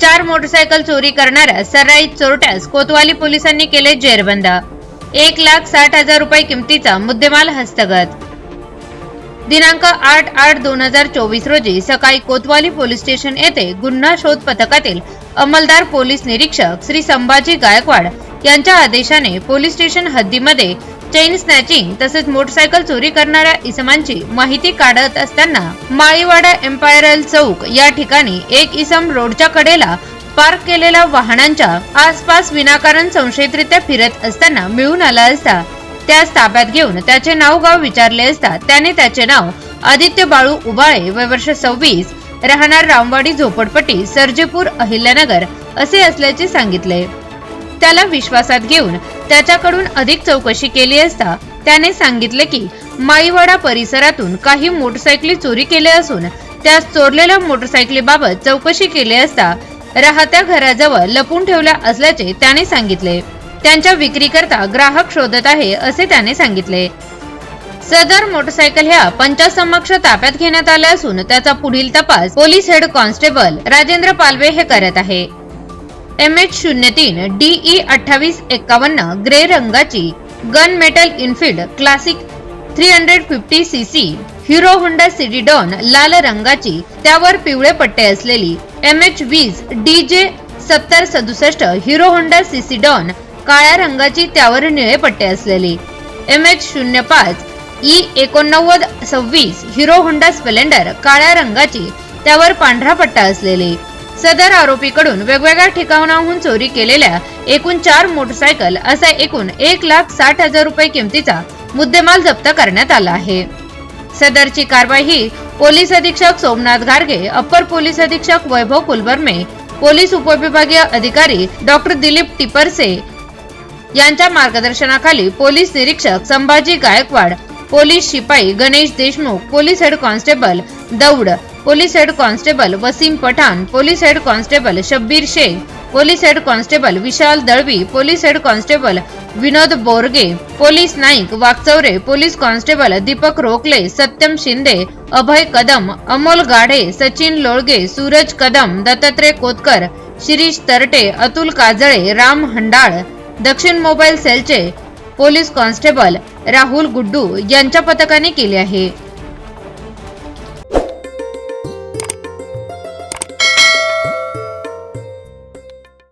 चार मोटरसायकल चोरी करणाऱ्या सर्राईत चोरट्यास कोतवाली पोलिसांनी केले जेरबंद. एक लाख साठ हजार रुपये किमतीचा मुद्देमाल हस्तगत. दिनांक आठ आठ दोन हजार चोवीस रोजी सकाळी कोतवाली पोलीस स्टेशन येथे गुन्हा शोध पथकातील अंमलदार पोलीस निरीक्षक श्री संभाजी गायकवाड यांच्या आदेशाने पोलीस स्टेशन हद्दीमध्ये चेन स्नॅचिंग तसेच मोटरसायकल चोरी करणाऱ्या इसमांची माहिती काढत असताना माळीवाडा एम्पायरल चौक या ठिकाणी एक इसम रोडच्या कडेला पार्क केलेल्या वाहनांच्या आसपास विनाकारण संशयितरित्या फिरत असताना मिळून आला असता त्यास ताब्यात घेऊन त्याचे नाव गाव विचारले असता त्याने त्याचे नाव आदित्य बाळू उबाळे वय वर्ष सव्वीस राहणार रामवाडी झोपडपट्टी सर्जेपूर अहिल्यानगर असे असल्याचे सांगितले. त्याला विश्वासात घेऊन त्याच्याकडून अधिक चौकशी केली असता त्याने सांगितले की माळीवाडा परिसरातून काही मोटरसायकली चोरी केल्या असून त्या चोरलेल्या मोटरसायकलीबाबत चौकशी केली असता राहत्या घराजवळ लपून ठेवल्या असल्याचे त्याने सांगितले. त्यांच्या विक्रीकरता ग्राहक शोधत आहे असे त्याने सांगितले. सदर मोटरसायकल ह्या पंचासमक्ष ताब्यात घेण्यात आल्या असून त्याचा पुढील तपास police head constable Rajendra Palve हे करत आहे. एम एच शून्य तीन डीई अठ्ठावीस एक्कावन्न ग्रे रंगाची gun metal Enfield classic three hundred fifty C C Hero Honda CD Dawn लाल रंगाची त्यावर पिवळे पट्टे असलेली एम एच वीस डी जे सत्तर सदुसष्ट हिरो होंडा सी डॉन काळ्या रंगाची त्यावर निळे पट्टे असलेली एम एच शून्य पाच ई एकोणनव्वद सव्वीस हिरो होंडा स्प्लेंडर काळ्या रंगाची त्यावर पांढरा पट्टा असलेली सदर आरोपीकडून वेगवेगळ्या ठिकाणाहून चोरी केलेल्या एकूण चार मोटरसायकल असा एकूण एक लाख साठ हजार रुपये किमतीचा मुद्देमाल जप्त करण्यात आला आहे. सदरची कारवाई ही पोलीस अधीक्षक सोमनाथ गारगे अप्पर पोलीस अधीक्षक वैभव कुलबर्मे पोलीस उपविभागीय अधिकारी डॉक्टर दिलीप टिपरसे यांच्या मार्गदर्शनाखाली पोलीस निरीक्षक संभाजी गायकवाड पोलीस शिपाई Ganesh Deshmukh police head constable Daud police head constable Wasim Pathan police head constable Shabbir Shaikh police head constable Vishal Dalvi police head constable Vinod Borge police Naik Wagchaure police constable Deepak Rokle Satyam Shinde अभय कदम अमोल गाढे सचिन लोळगे सूरज कदम दत्तात्रय कोतकर शिरीष तरटे अतुल काजळे राम हंडाळ दक्षिण mobile सेलचे police constable Rahul Guddu यांच्या पथकाने केले आहे.